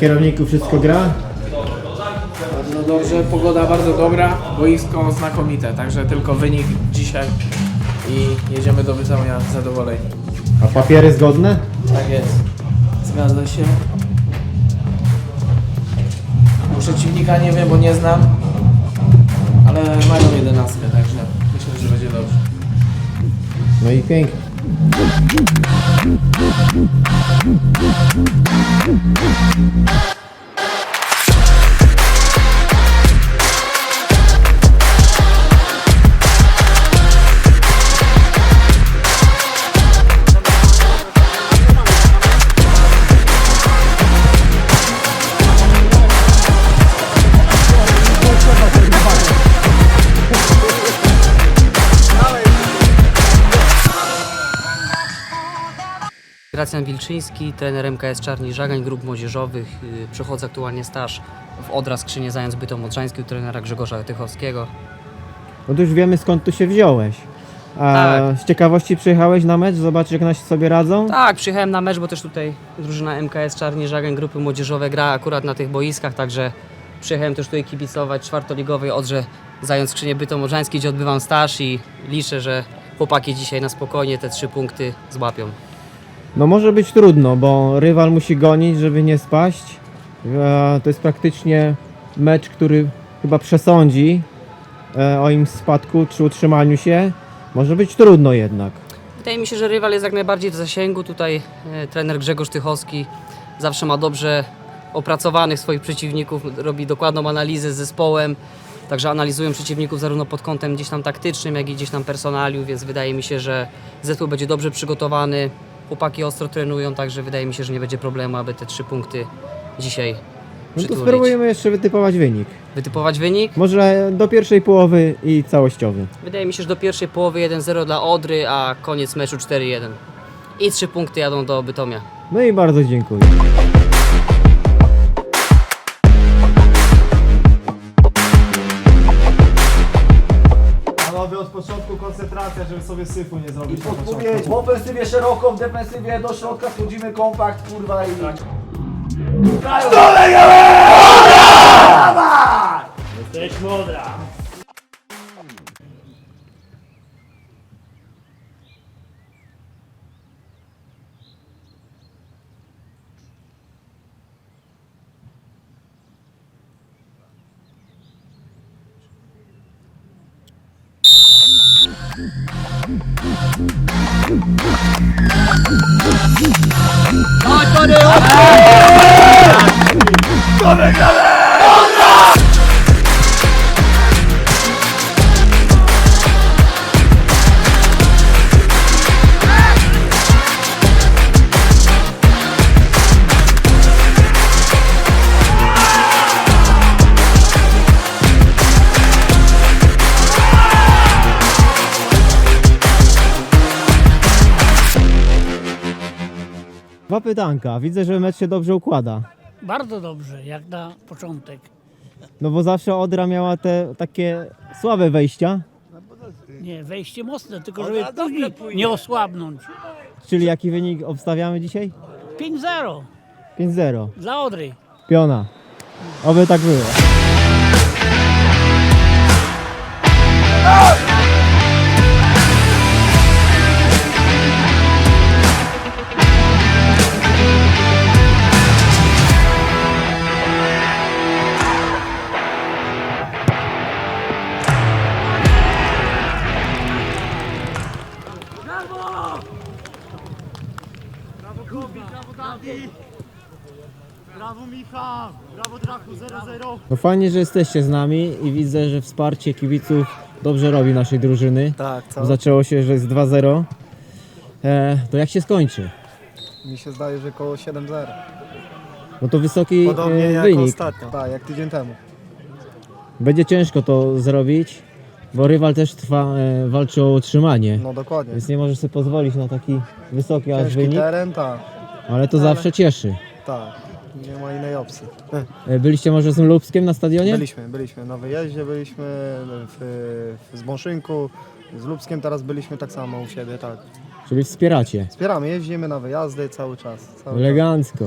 kierowniku wszystko gra? Bardzo dobrze, pogoda bardzo dobra, boisko znakomite, także tylko wynik dzisiaj i jedziemy do Bytomia zadowoleni. A papiery zgodne? Tak jest. Zgadza się. Przeciwnika nie wiem, bo nie znam, ale mają jedenastkę, także myślę, że będzie dobrze. No i pięknie. Uh-huh. Gracjan Wilczyński, trener MKS Czarni Żagań, grup młodzieżowych. Yy, Przechodzę aktualnie staż w Odra Skrzynie Zając Bytom Odrzański u trenera Grzegorza Tychowskiego. No to już wiemy skąd tu się wziąłeś. A Tak. z ciekawości przyjechałeś na mecz, zobaczyć jak nasi sobie radzą? Tak, przyjechałem na mecz, bo też tutaj drużyna MKS Czarni Żagań, grupy młodzieżowe gra akurat na tych boiskach, także przyjechałem też tutaj kibicować czwartoligowej Odrze Zając Skrzynie Bytom gdzie odbywam staż i liczę, że chłopaki dzisiaj na spokojnie te trzy punkty złapią. No może być trudno, bo rywal musi gonić, żeby nie spaść. E, To jest praktycznie mecz, który chyba przesądzi e, o im spadku czy utrzymaniu się. Może być trudno jednak. Wydaje mi się, że rywal jest jak najbardziej w zasięgu. Tutaj e, trener Grzegorz Tychowski zawsze ma dobrze opracowanych swoich przeciwników, robi dokładną analizę z zespołem. Także analizują przeciwników zarówno pod kątem gdzieś tam taktycznym, jak i gdzieś tam personaliu, więc wydaje mi się, że zespół będzie dobrze przygotowany. Chłopaki ostro trenują, także wydaje mi się, że nie będzie problemu, aby te trzy punkty dzisiaj No to przytulić. spróbujemy jeszcze wytypować wynik. Wytypować wynik? Może do pierwszej połowy i całościowy. Wydaje mi się, że do pierwszej połowy 1-0 dla Odry, a koniec meczu 4-1. I trzy punkty jadą do Bytomia. No i bardzo dziękuję. Żeby sobie syfu nie zrobić na. Podpowiedź, w ofensywie szeroko, w defensywie do środka schodzimy kompakt, kurwa i... Jesteś mądra. 아, 꺼내요! 아, 꺼내, 꺼내! Dwa pytanka. Widzę, że mecz się dobrze układa. Bardzo dobrze, jak na początek. No bo zawsze Odra miała te takie słabe wejścia. Nie, wejście mocne, tylko żeby później nie osłabnąć. Czyli jaki wynik obstawiamy dzisiaj? 5-0 5-0. dla Odry. Piona. Oby tak było. Brawo Michał, brawo Drachu 0-0. No fajnie, że jesteście z nami i widzę, że wsparcie kibiców dobrze robi naszej drużyny. Tak, cały, Zaczęło się, że jest 2-0. E, to jak się skończy? mi się zdaje, że koło 7-0. No to wysoki Podobnie e, jak wynik. ostatnio. Tak, jak tydzień temu. Będzie ciężko to zrobić, bo rywal też trwa, e, walczy o utrzymanie. No dokładnie. Więc nie możesz sobie pozwolić na taki wysoki aż Ciężki wynik, teren, tak, ale to zawsze cieszy. tak. Nie ma innej opcji. E, Byliście może z Lubskiem na stadionie? Byliśmy, byliśmy na wyjeździe, byliśmy w, w Zbąszynku, z Lubskiem teraz byliśmy tak samo u siebie, tak. Czyli wspieracie. Wspieramy, jeździmy na wyjazdy cały czas. Cały Elegancko.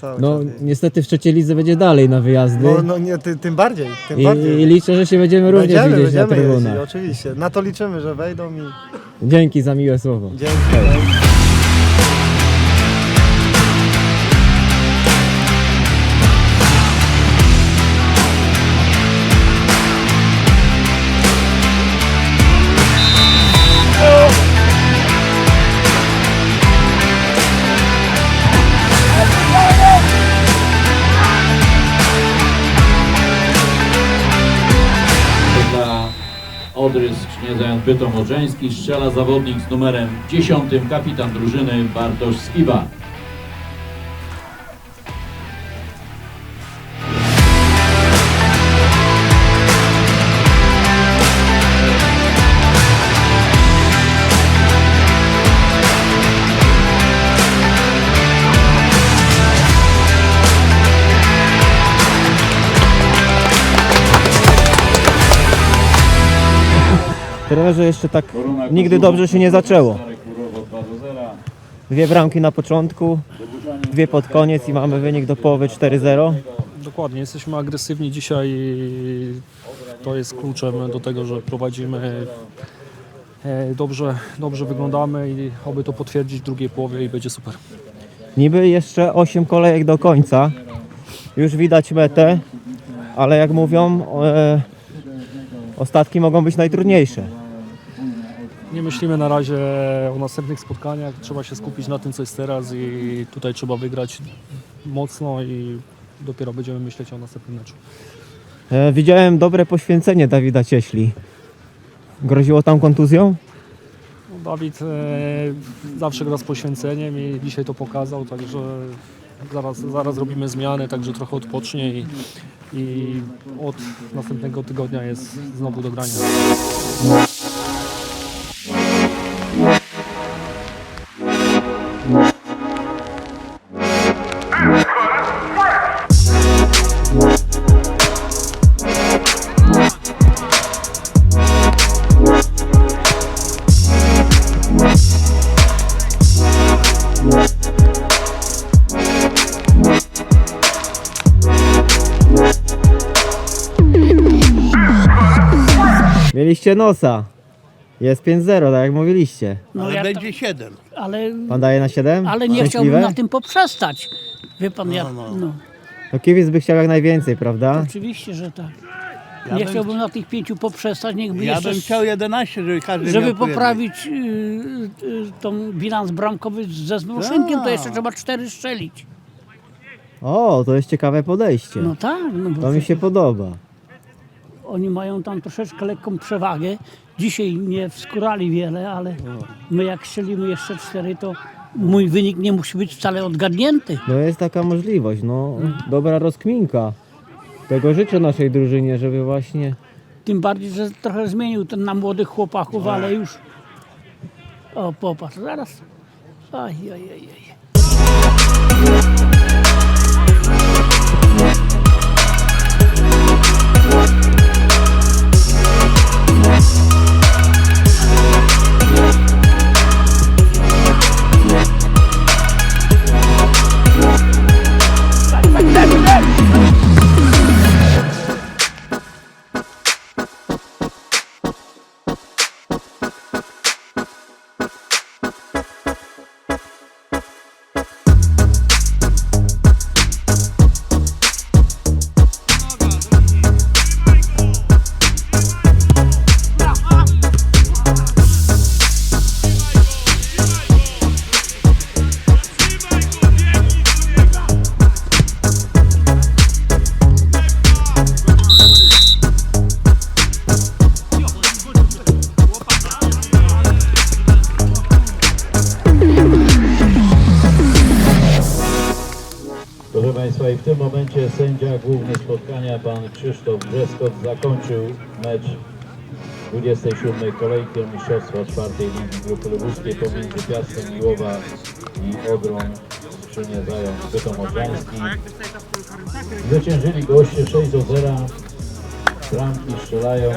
cały No czas. niestety w trzeciej lidze będzie dalej na wyjazdy. No, no nie, ty, tym bardziej, tym I, bardziej. I liczę, że się będziemy również będziemy, widzieć na będziemy trybunach. jeździć, oczywiście. Na to liczymy, że wejdą i Dzięki za miłe słowo. dzięki. Odry Skrzynie Zając Bytom Odrzeński strzela zawodnik z numerem 10, kapitan drużyny Bartosz Skiba. Trenerze jeszcze tak nigdy dobrze się nie zaczęło. Stare Kurowo 2 do 0. Dwie bramki na początku, dwie pod koniec i mamy wynik do połowy 4-0. Dokładnie, jesteśmy agresywni dzisiaj. i To jest kluczem do tego, że prowadzimy. e, Dobrze, dobrze wyglądamy i oby to potwierdzić w drugiej połowie i będzie super. Niby jeszcze 8 kolejek do końca. Już widać metę, ale jak mówią, e, ostatki mogą być najtrudniejsze. Nie myślimy na razie o następnych spotkaniach. Trzeba się skupić na tym, co jest teraz i tutaj trzeba wygrać mocno i dopiero będziemy myśleć o następnym meczu. E, widziałem dobre poświęcenie Dawida Cieśli. Groziło tam kontuzją? No, Dawid e, zawsze gra z poświęceniem i dzisiaj to pokazał, także zaraz, zaraz robimy zmiany, także trochę odpocznie i, i od następnego tygodnia jest znowu do grania. Mieliście nosa. Jest 5-0, tak jak mówiliście. No, Ale ja będzie 7. to, ale, Pan daje na 7? ale nie chciałbym na tym poprzestać. Wie pan, ja, no, No kibic by chciał jak najwięcej, prawda? oczywiście, że tak. Ja nie bym- chciałbym na tych pięciu poprzestać, niechby Ja jeszcze, bym chciał 11, żeby każdy żeby miał po jednej. poprawić y, y, tą bilans bramkowy ze Zmruszynkiem, to jeszcze trzeba cztery strzelić. O, to jest ciekawe podejście. No tak, no bo To mi się podoba. Oni mają tam troszeczkę lekką przewagę. Dzisiaj nie wskurali wiele, ale my jak strzelimy jeszcze cztery, to mój wynik nie musi być wcale odgadnięty. No jest taka możliwość, no dobra rozkminka. Tego życzę naszej drużynie, żeby właśnie... Tym bardziej, że trochę zmienił ten na młodych chłopaków, ale już... O, popatrz, zaraz. Aj, aj, aj, aj. W tym momencie sędzia główny spotkania, pan Krzysztof Brzeskot, zakończył mecz 27. kolejki Mistrzostwa czwartej Ligi Grupy Lubuskiej pomiędzy Piastem Miłowa i Odrą Skrzynie Zając Bytom Odrzański. Zwyciężyli goście 6 do 0. Bramki strzelają